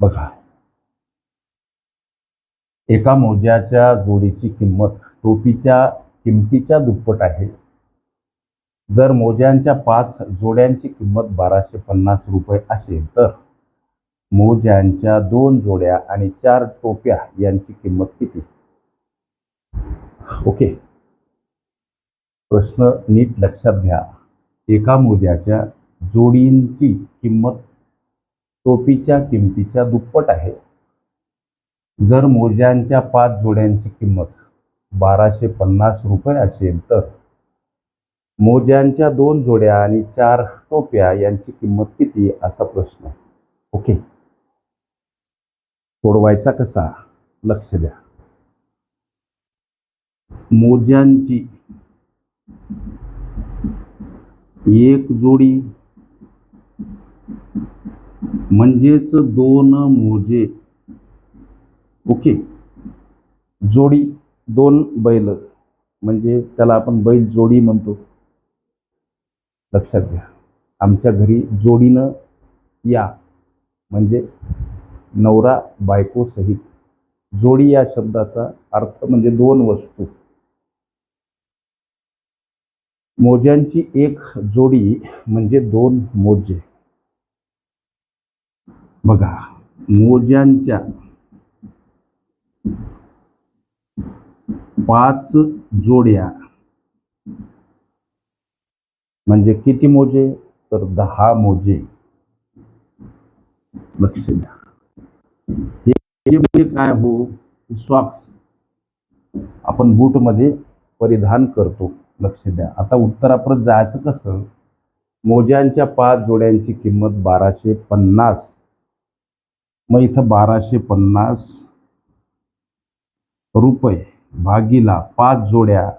बघा. एका मोज्याच्या जोडीची किंमत टोपीच्या किमतीच्या दुप्पट आहे. जर मोज्यांच्या पाच जोड्यांची किंमत बाराशे पन्नास रुपये असेल तर मोज्यांच्या दोन जोड्या आणि चार टोप्या यांची किंमत किती? ओके. प्रश्न नीट लक्षात घ्या. एका मोज्याच्या जोडींची किंमत टोपीच्या किमतीच्या दुप्पट आहे. जर मोज्यांच्या पाच जोड्यांची किंमत बाराशे पन्नास रुपये असेल तर मोज्यांच्या दोन जोड्या आणि चार टोप्या यांची किंमत किती असा प्रश्न ओके. सोडवायचा कसा? लक्ष द्या. मोज्यांची एक जोडी म्हणजेच दोन मोजे. ओके. जोडी दोन बैल. म्हणजे त्याला आपण बैल जोडी म्हणतो. लक्षात घ्या. आमच्या घरी जोडीनं या. म्हणजे नवरा बायको सहित. जोडी या शब्दाचा अर्थ म्हणजे दोन वस्तू. मोज्यांची एक जोडी म्हणजे दोन मोजे. बघा मोज्यांच्या पाच जोड्या. म्हणजे किती मोजे? तर दहा मोजे. लक्ष द्या. हे म्हणजे काय हो? सॉक्स आपण बूटमध्ये परिधान करतो. लक्ष द्या. आता उत्तरापर्यंत जायचं कसं? मोज्यांच्या पाच जोड्यांची किंमत बाराशे पन्नास. मग इथं बाराशे पन्नास रुपये भागीला पाच जोड्या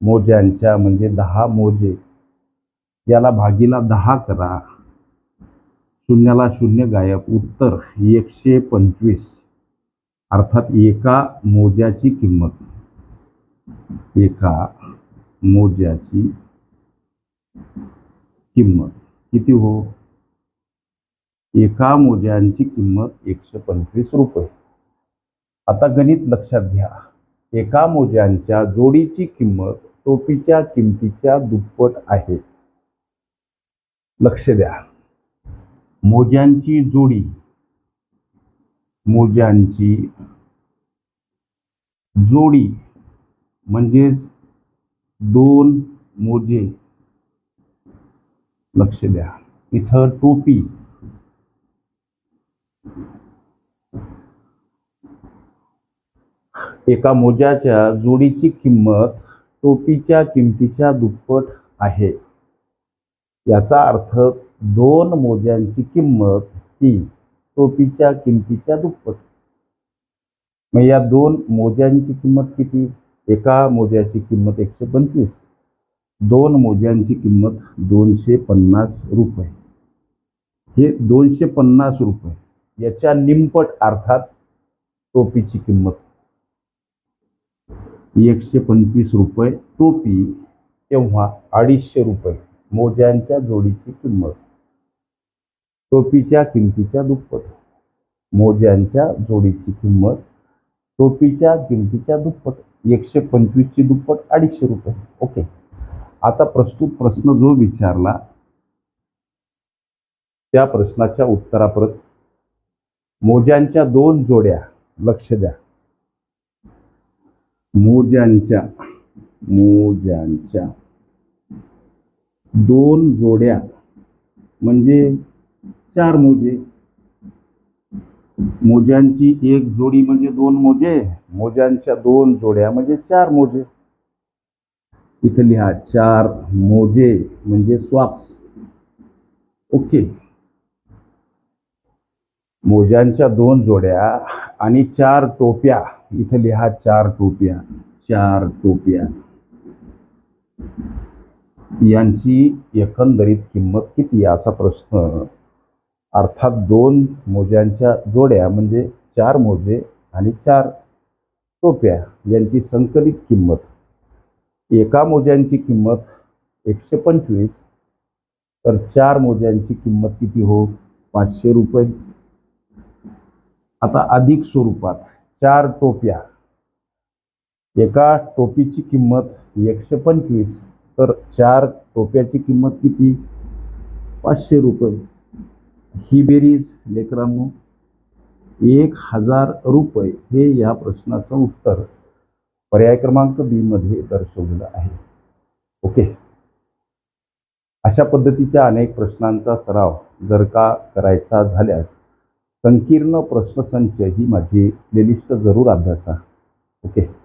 मोज्यांच्या म्हणजे दहा मोजे. याला भागीला दहा करा. शून्याला शून्य गायब. उत्तर एकशे पंचवीस. अर्थात एका मोज्याची किंमत. एका मोज्याची किंमत. किती हो? एका मोज्यांची किंमत एकशे पंचवीस रुपये. आता गणित लक्षात घ्या. एका मोज्यांच्या जोडीची किंमत टोपीच्या किमतीच्या दुप्पट आहे. लक्ष द्या. मोज्यांची जोडी. मोज्यांची जोडी म्हणजेच दोन मोजे. लक्ष द्या. इथं टोपी. एका मोज्याच्या जोडीची किंमत टोपीच्या किमतीच्या दुप्पट आहे. याचा अर्थ दोन मोज्यांची किंमत ही टोपीच्या किमतीच्या दुप्पट. मग या दोन मोज्यांची किंमत किती? एका मोज्याची किंमत एकशे पंचवीस. दोन मोज्यांची किंमत दोनशे पन्नास रुपये. हे दोनशे पन्नास रुपये. याच्या निमपट अर्थात टोपीची किंमत. एकशे पंचवीस रुपये टोपी तेव्हा अडीचशे रुपये मोज्यांच्या जोडीची किंमत. टोपीच्या किमतीच्या दुप्पट. मोज्यांच्या जोडीची किंमत. टोपीच्या किमतीच्या दुप्पट. एकशे पंचवीसची दुप्पट अडीचशे रुपये. ओके. आता प्रस्तुत प्रश्न जो विचारला त्या प्रश्नाच्या उत्तराप्रत मोज्यांच्या दोन जोड्या लक्ष द्या. मोज्यांच्या मोज्यांच्या दोन जोड्या म्हणजे चार मोजे. मोज्यांची एक जोडी म्हणजे दोन मोजे मोज्यांच्या दोन जोड्या म्हणजे चार मोजे. इथं लिहा चार मोजे म्हणजे स्वाप्स ओके. मोज्यांच्या दोन जोड्या आणि चार टोप्या. इथं लिहा चार टोप्या चार टोप्या. यांची एकंदरीत किंमत किती असा प्रश्न. अर्थात दोन मोज्यांच्या जोड्या म्हणजे चार मोजे आणि चार टोप्या यांची संकलित किंमत. एका मोज्यांची किंमत एकशे पंचवीस तर चार मोज्यांची किंमत किती हो? पाचशे रुपये. आता अधिक स्वरूपात. चार टोप्या. एका टोपीची किंमत एकशे पंचवीस तर चार टोप्याची किंमत किती? पाचशे रुपये. ही बेरीज लेकरांनो एक हजार रुपये हे या प्रश्नाचं उत्तर. पर्याय क्रमांक बी मध्ये दर्शवलेलं आहे. ओके. अशा पद्धतीच्या अनेक प्रश्नांचा सराव जर का करायचा झाल्यास संकीर्ण प्रश्नसंच ही माझी प्लेलिस्ट जरूर अभ्यासा. ओके